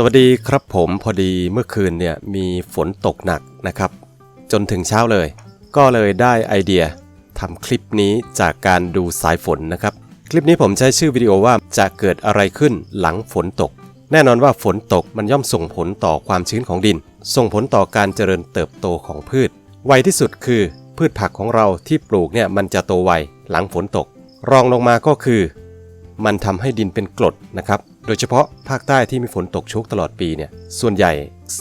สวัสดีครับผมพอดีเมื่อคืนเนี่ยมีฝนตกหนักนะครับ จนถึงเช้าเลย ก็เลยได้ไอเดียทำคลิปนี้จากการดูสายฝนนะครับ คลิปนี้ผมใช้ชื่อวิดีโอว่าจะเกิดอะไรขึ้นหลังฝนตก แน่นอนว่าฝนตกมันย่อมส่งผลต่อความชื้นของดิน ส่งผลต่อการเจริญเติบโตของพืช ไวที่สุดคือพืชผักของเราที่ปลูกเนี่ยมันจะโตไวหลังฝนตก รองลงมาก็คือ มันทำให้ดินเป็นกรดนะครับ โดยเฉพาะภาคใต้ที่มีฝนตกชุกตลอดปีเนี่ยส่วนใหญ่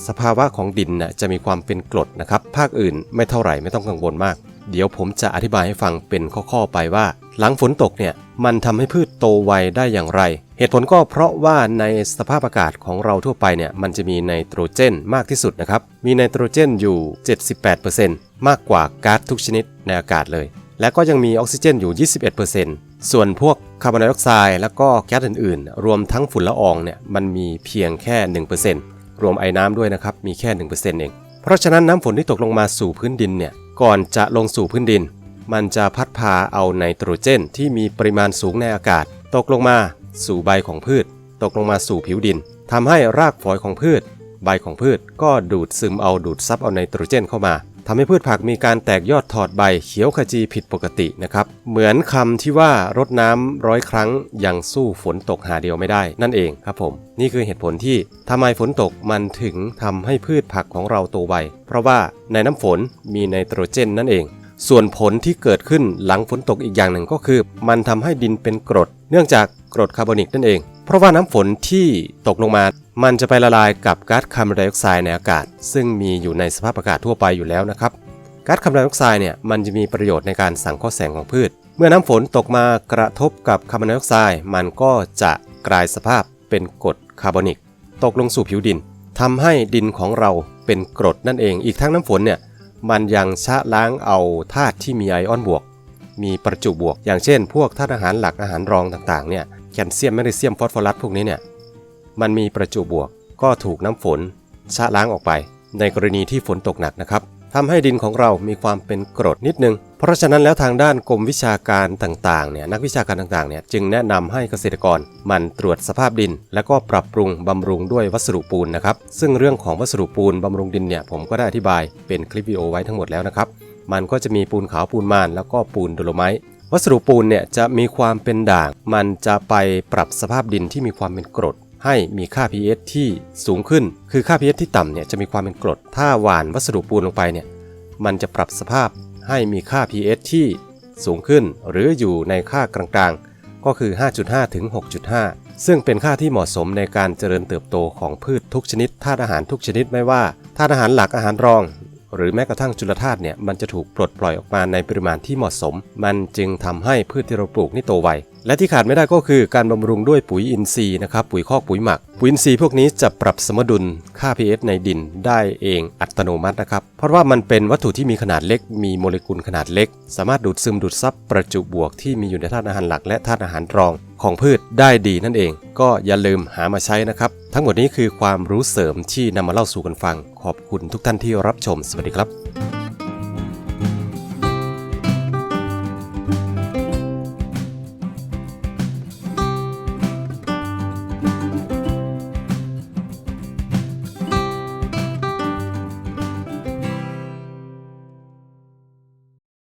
สภาวะของดินน่ะจะมีความเป็นกรดนะครับ ภาคอื่นไม่เท่าไหร่ไม่ต้องกังวลมาก เดี๋ยวผมจะอธิบายให้ฟังเป็นข้อๆไปว่า หลังฝนตกเนี่ยมันทำให้พืชโตไวได้อย่างไร เหตุผลก็เพราะว่าในสภาพอากาศของเราทั่วไปเนี่ยมันจะมีไนโตรเจนมากที่สุดนะครับ มีไนโตรเจนอยู่ 78%มากกว่าก๊าซทุกชนิดในอากาศเลย และก็ยังมีออกซิเจนอยู่ 21%ส่วนพวกคาร์บอนไดออกไซด์แล้วก็แก๊สอื่นๆ รวมทั้งฝุ่นละอองเนี่ยมันมีเพียงแค่ 1%รวมไอ้น้ำด้วยนะครับ มีแค่ 1%เอง เพราะฉะนั้นน้ำฝนที่ตกลงมาสู่พื้นดินเนี่ย ก่อนจะลงสู่พื้นดิน มันจะพัดพาเอาไนโตรเจน ที่มีปริมาณสูงในอากาศ ตกลงมาสู่ใบของพืช ตกลงมาสู่ผิวดินทำให้รากฝอยของพืช ใบของพืชก็ดูดซึมเอาดูดซับเอาไนโตรเจนเข้ามา ทำให้พืชผักมีการแตกยอดถอดใบเขียวขจีผิดปกตินะครับ เหมือนคำที่ว่ารดน้ำร้อยครั้งยังสู้ฝนตกหาเดียวไม่ได้ นั่นเองครับผม นี่คือเหตุผลที่ทำไมฝนตกมันถึงทำให้พืชผักของเราโตไวเพราะว่าในน้ำฝนมีไนโตรเจนนั่นเอง ส่วนผลที่เกิดขึ้นหลังฝนตกอีกอย่างหนึ่งก็คือ มันทำให้ดินเป็นกรด เนื่องจากกรดคาร์บอนิกนั่นเอง เพราะว่าน้ำฝนที่ตกลงมา มันจะไปละลายกับก๊าซคาร์บอนไดออกไซด์ในอากาศ ซึ่งมีอยู่ในสภาพอากาศทั่วไปอยู่แล้วนะครับก๊าซคาร์บอนไดออกไซด์เนี่ยมันจะมีประโยชน์ในการสังเคราะห์แสงของพืช เมื่อน้ำฝนตกมากระทบกับคาร์บอนไดออกไซด์มันก็จะกลายสภาพเป็นกรดคาร์บอนิก ตกลงสู่ผิวดินทำให้ดินของเราเป็นกรดนั่นเอง อีกทั้งน้ำฝนเนี่ยมันยังชะล้างเอาธาตุที่มีไอออนบวก มีประจุบวก อย่างเช่น พวกธาตุอาหารหลักอาหารรองต่างๆเนี่ย ลเซียมแมกนีเซียมฟอสฟอรัสพวกนี้เนี่ยมันมีประจุบวกก็ถูกน้ำฝนชะล้างออกไป ในกรณีที่ฝนตกหนักนะครับทำให้ดินของเรามีความเป็นกรดนิดนึง เพราะฉะนั้นแล้วทางด้านกรมวิชาการต่างๆเนี่ยนักวิชาการต่างๆเนี่ยจึงแนะนำให้เกษตรกรมันตรวจสภาพดิน แล้วก็ปรับปรุงบำรุงด้วยวัสดุปูนนะครับ ซึ่งเรื่องของวัสดุปูนบำรุงดินเนี่ยผมก็ได้อธิบายเป็นคลิปวิดีโอไว้ทั้งหมดแล้วนะครับ มันก็จะมีปูนขาวปูนมานแล้วก็ปูนโดโลไมต์ วัสดุปูนเนี่ยจะมีความเป็นด่าง มันจะไปปรับสภาพดินที่มีความเป็นกรด ให้มีค่า pH ที่สูงขึ้น คือค่า pH ที่ต่ำเนี่ยจะมีความเป็นกรด ถ้าหวานวัสดุปูนลงไปเนี่ยมันจะปรับสภาพให้มีค่า pH ที่สูงขึ้น หรืออยู่ในค่ากลางๆ ก็คือ 5.5 ถึง 6.5 ซึ่งเป็นค่าที่เหมาะสมในการเจริญเติบโตของพืชทุกชนิดธาตุอาหารทุกชนิดไม่ว่าธาตุอาหารหลักอาหารรอง หรือแม้กระทั่งจุลธาตุเนี่ยมันจะถูกปลดปล่อยออกมาในปริมาณที่เหมาะสม มันจึงทำให้พืชที่เราปลูกนี่โตไว และที่ขาดไม่ได้ก็คือการบำรุงด้วยปุ๋ยอินทรีย์นะครับปุ๋ยคอกปุ๋ยหมัก ปุ๋ยอินทรีย์พวกนี้จะปรับสมดุลค่า pH ในดินได้เองอัตโนมัตินะครับ เพราะว่ามันเป็นวัตถุที่มีขนาดเล็ก มีโมเลกุลขนาดเล็ก สามารถดูดซึมดูดซับประจุบวกที่มีอยู่ในธาตุอาหารหลักและธาตุอาหารรองของพืชได้ดีนั่นเอง ก็อย่าลืมหามาใช้นะครับ ทั้งหมดนี้คือความรู้เสริมที่นำมาเล่าสู่กันฟัง ขอบคุณทุกท่านที่รับชม สวัสดีครับ